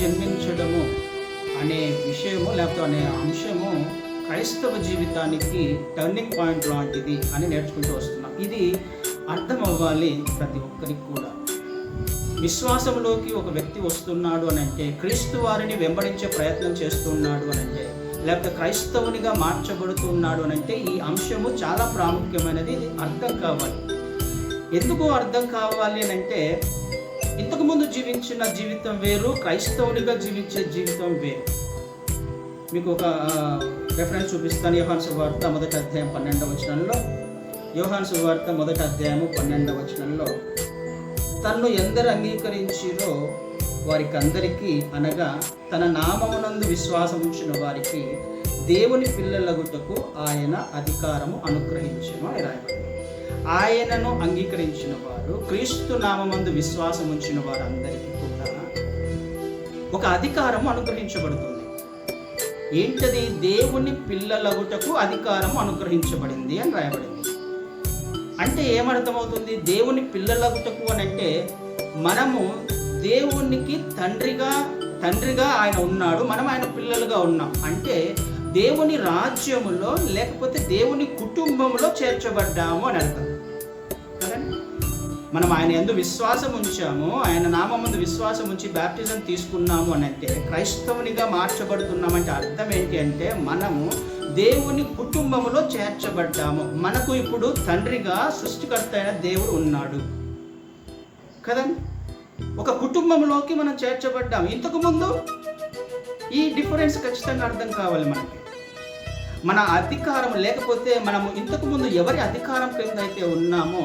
జన్మించడము అనే విషయము లేకపోతే అనే అంశము క్రైస్తవ జీవితానికి టర్నింగ్ పాయింట్ లాంటిది అని నేర్చుకుంటూ వస్తున్నాం. ఇది అర్థం అవ్వాలి ప్రతి ఒక్కరికి కూడా. విశ్వాసంలోకి ఒక వ్యక్తి వస్తున్నాడు అని అంటే క్రీస్తు వారిని వెంబడించే ప్రయత్నం చేస్తున్నాడు అని అంటే లేకపోతే క్రైస్తవునిగా మార్చబడుతున్నాడు అని అంటే ఈ అంశము చాలా ప్రాముఖ్యమైనది. ఇది అర్థం కావాలి. ఎందుకు అర్థం కావాలి అని అంటే ఇంతకుముందు జీవించిన జీవితం వేరు క్రైస్తవునిగా జీవించే జీవితం వేరు. మీకు ఒక రెఫరెన్స్ చూపిస్తాను. యోహాన్ సువార్త మొదటి అధ్యాయం పన్నెండవ వచనంలో. యోహాన్ సువార్త మొదటి అధ్యాయము పన్నెండవ వచనంలో. తన్ను ఎందరు అంగీకరించిరో వారికి అందరికీ అనగా తన నామమునందు విశ్వాసం ఉంచిన వారికి దేవుని పిల్లలగుటకు ఆయన అధికారము అనుగ్రహించను అని రాయబడింది. ఆయనను అంగీకరించిన వారు క్రీస్తు నామందు విశ్వాసం ఉంచిన వారందరికీ కూడా ఒక అధికారం అనుగ్రహించబడుతుంది. ఏంటది? దేవుని పిల్లలగుటకు అధికారం అనుగ్రహించబడింది అని రాయబడింది. అంటే ఏమర్థమవుతుంది? దేవుని పిల్లలగుటకు అని అంటే మనము దేవునికి తండ్రిగా తండ్రిగా ఆయన ఉన్నాడు మనం ఆయన పిల్లలుగా ఉన్నాం. అంటే దేవుని రాజ్యములో లేకపోతే దేవుని కుటుంబంలో చేర్చబడ్డాము అని అర్థం. కదండి? మనం ఆయన ఎందు విశ్వాసం ఉంచాము ఆయన నామందు విశ్వాసం ఉంచి బ్యాప్టిజం తీసుకున్నాము అని అంటే క్రైస్తవునిగా మార్చబడుతున్నామంటే అర్థం ఏంటి అంటే మనము దేవుని కుటుంబంలో చేర్చబడ్డాము. మనకు ఇప్పుడు తండ్రిగా సృష్టికర్త అయిన దేవుడు ఉన్నాడు. కదండి? ఒక కుటుంబంలోకి మనం చేర్చబడ్డాము. ఇంతకుముందు ఈ డిఫరెన్స్ ఖచ్చితంగా అర్థం కావాలి మనకి. మన అధికారం లేకపోతే మనము ఇంతకు ముందు ఎవరి అధికారం కింద అయితే ఉన్నామో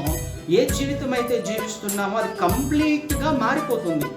ఏ జీవితం అయితే జీవిస్తున్నామో అది కంప్లీట్గా మారిపోతుంది.